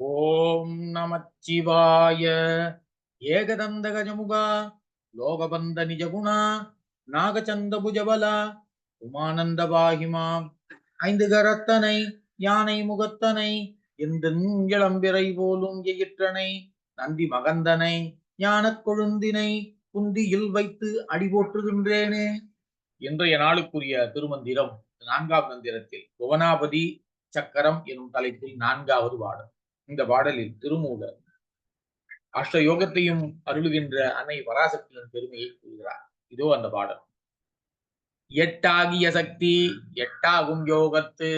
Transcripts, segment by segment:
ஓம் நமச்சிவாய. ஏகதந்த கஜமுகா லோகபந்த நிஜகுணா நாகச்சந்த புஜபலா உமானந்த பாகிமாம் ஐந்து கரத்தனை யானை முகத்தனை இந்த இளம்பிறை போலும் எயிற்றனை நந்தி மகந்தனை ஞானக் கொழுந்தினை குந்தியில் வைத்து அடி போற்றுகின்றேனே. இன்றைய நாளுக்குரிய திருமந்திரம் நான்காம் மந்திரத்தில் புவனாபதி சக்கரம் எனும் தலைப்பில் நான்காவது பாடல். இந்த பாடலில் திருமூலர் அஷ்ட யோகத்தையும் அருளுகின்ற அன்னை பராசக்தியின் பெருமையை கூறுகிறார். இதோ அந்த பாடல். எட்டாகிய சக்தி எட்டாகும் யோகத்து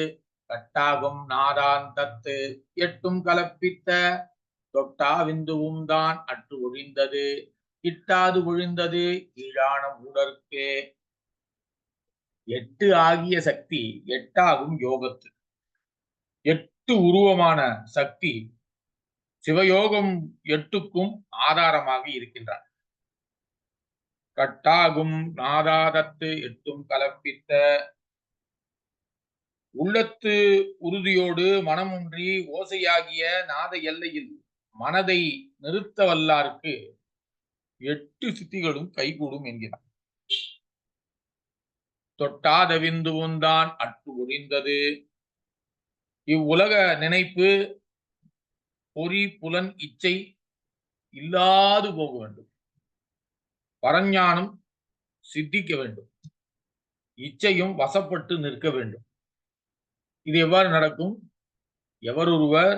கட்டாகும் நாதாந்தத்து எட்டும் கலப்பித்த தொட்டா விந்துவும் தான் அற்று ஒழிந்தது கிட்டாது ஒழிந்தது கீழான மூடர்க்கே. எட்டு ஆகிய சக்தி எட்டாகும் யோகத்து. எட்டு உருவமான சக்தி சிவயோகம் எட்டுக்கும் ஆதாரமாக இருக்கின்றார். கட்டாகும் நாதாதத்து எட்டும் கலப்பித்த உள்ளத்து உறுதியோடு மனமுன்றி ஓசையாகிய நாத எல்லையில் மனதை நிறுத்த வல்லார்க்கு எட்டு சித்திகளும் கைகூடும் என்கிறார். தொட்டாத விந்துவுந்தான் அட்டு ஒழிந்தது. இவ்வுலக நினைப்பு பொறி புலன் இச்சை இல்லாது போக வேண்டும். பரஞானம் சித்திக்க வேண்டும். இச்சையும் வசப்பட்டு நிற்க வேண்டும். இது எவ்வாறு நடக்கும்? எவரொருவர்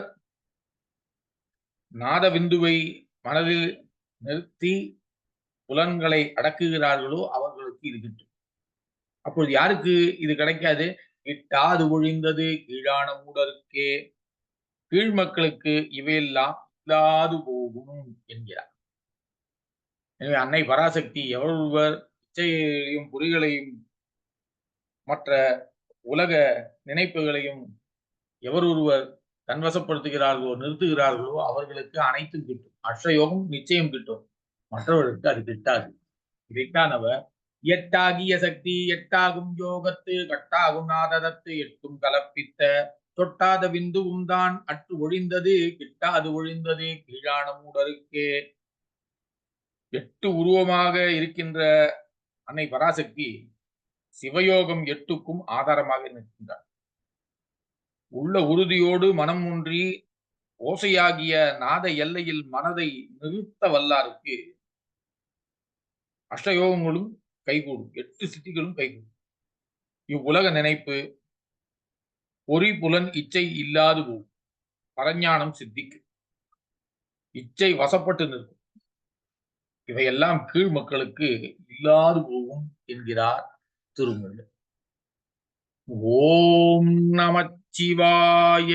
நாதவிந்துவை மனதில் நிறுத்தி புலன்களை அடக்குகிறார்களோ அவர்களுக்கு இது கிட்டும். அப்பொழுது யாருக்கு இது கிடைக்காது? கிட்டாது ஒழிந்தது கீழான மூடருக்கே கீழ் மக்களுக்கு இவையெல்லாம் இல்லாது போகும் என்கிறார். எனவே அன்னை பராசக்தி எவ்வளவர் இச்சையையும் புரிகளையும் மற்ற உலக நினைப்புகளையும் எவரொருவர் தன்வசப்படுத்துகிறார்களோ நிறுத்துகிறார்களோ அவர்களுக்கு அனைத்தும் கிட்டும். அஷ்டயோகம் நிச்சயம் கிட்டும். மற்றவர்களுக்கு அது கிட்டாது. இதைத்தானவர் எட்டாகிய சக்தி எட்டாகும் யோகத்து கட்டாகும் நாததத்து எட்டும் கலப்பித்த. தொட்டாத விந்துவும் தான் அற்று ஒழிந்தது கிட்டாது ஒழிந்தது கீழான மூடருக்கே. எட்டு உருவமாக இருக்கின்ற அன்னை பராசக்தி சிவயோகம் எட்டுக்கும் ஆதாரமாக நிற்கின்றார் உள்ள உறுதியோடு மனம் ஒன்றி ஓசையாகிய நாத எல்லையில் மனதை நிறுத்த வல்லாருக்கு அஷ்டயோகங்களும் கைகூடும். எட்டு சிட்டிகளும் கைகூடும். இவ்வுலக நினைப்பு பொறி புலன் இச்சை இல்லாது போகும். பரஞானம் சித்திக்கு. இச்சை வசப்பட்டு நிற்கும். இவையெல்லாம் கீழ் மக்களுக்கு இல்லாது போகும் என்கிறார் திருமூலர். ஓம் நமச்சிவாய